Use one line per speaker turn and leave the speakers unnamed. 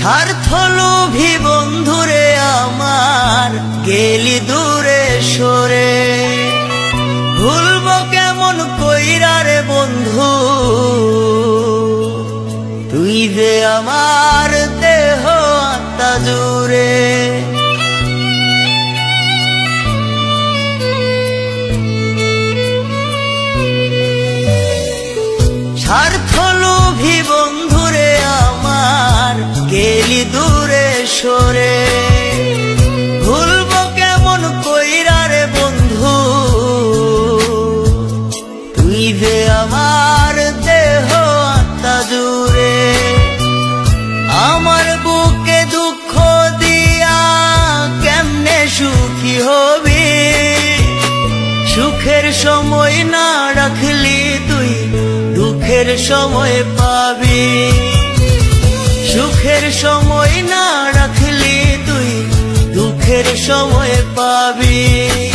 স্বার্থ লোভী বন্ধুরে আমার, গেলি দূরে সরে। ভুলব কেমন কইরা রে বন্ধু, তুই যে আমার দেহ আত্মা জুড়ে। স্বার্থ লোভী যে আমার দেহ জুড়ে আমার বুকে দুঃখ দিয়া কেমনে সুখী হবি? সুখের সময় না রাখলি তুই, দুঃখের সময় পাবি। সুখের সময় না রাখলি তুই, দুঃখের সময় পাবি।